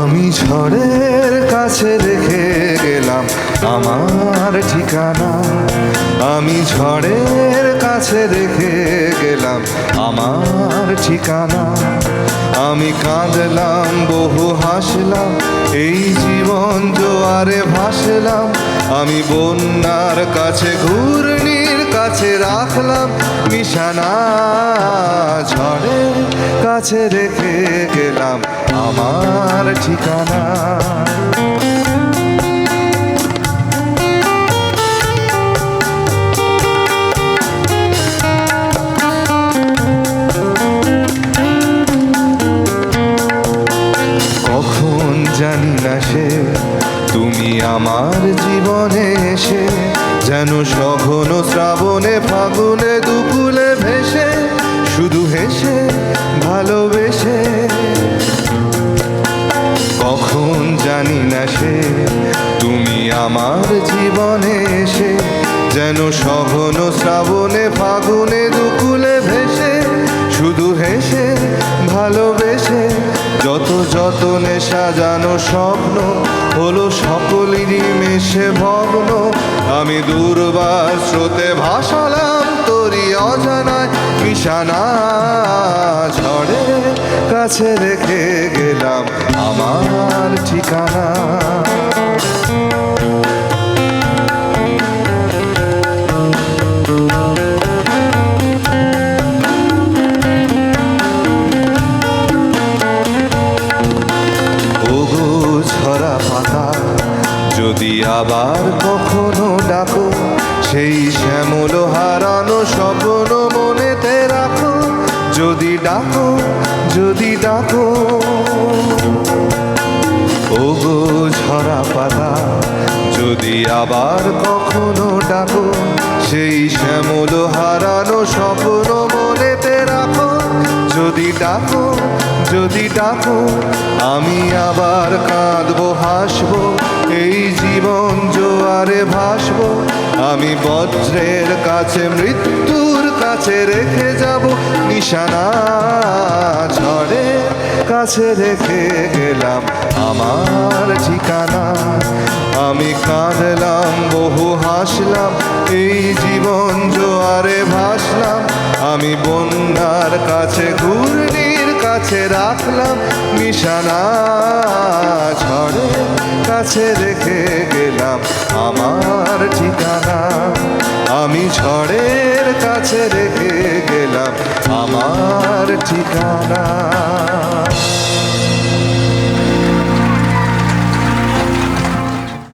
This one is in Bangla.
আমি ঝড়ের কাছে রেখে গেলাম আমার ঠিকানা। আমি ঝড়ের কাছে রেখে গেলাম আমার ঠিকানা। আমি কাঁদলাম, বহু হাসলাম, এই জীবন জোয়ারে ভাসলাম। আমি বন্যার কাছে, ঘূর্ণির কাছে রাখলাম, নিশানা ঝড়ের কাছে রেখে গেলাম, আমার ঠিকানা। আমার জীবনে এসে যেন সঘন শ্রাবণে, ফাগুনে দুকুলে ভেসে, শুধু হেসে, ভালোবেসে। কখন জানি না সে, তুমি আমার জীবনে এসে যেন সঘন শ্রাবণে, ফাগুনে যতনে সাজানো স্বপ্ন হলো সকলেরই মেশে ভগ্ন। আমি দুর্বার স্রোতে ভাসালাম তরি অজানায় বিশানা ঝড়ে কাছে রেখে গেলাম আমার ঠিকানা। যদি আবার কখনো ডাকো, সেই শ্যামল হারানো স্বপ্ন মনেতে রাখো। যদি ডাকো যদি ডাকো। ওগো ঝরা পাতা, যদি আবার কখনো ডাকো, সেই শ্যামল হারানো স্বপ্ন মনেতে রাখো। যদি ডাকো যদি ডাকো, আমি আবার কাঁদবো, হাসবো। আমি বজ্রের কাছে, মৃত্যুর কাছে রেখে যাব। নিশানা ঝড়ে কাছে রেখে গেলাম। আমার ঠিকানা, আমি কাঁদলাম, বহু হাসলাম। এই জীবন জোয়ারে ভাসলাম। আমি বন্যার কাছে, ঘূর্ণির কাছে রাখলাম। নিশানা ঝড়ে কাছে রেখে গেলাম। আমার ঠিকানা ঝড়ের কাছে রেখে গেলাম। আমার ঠিকানা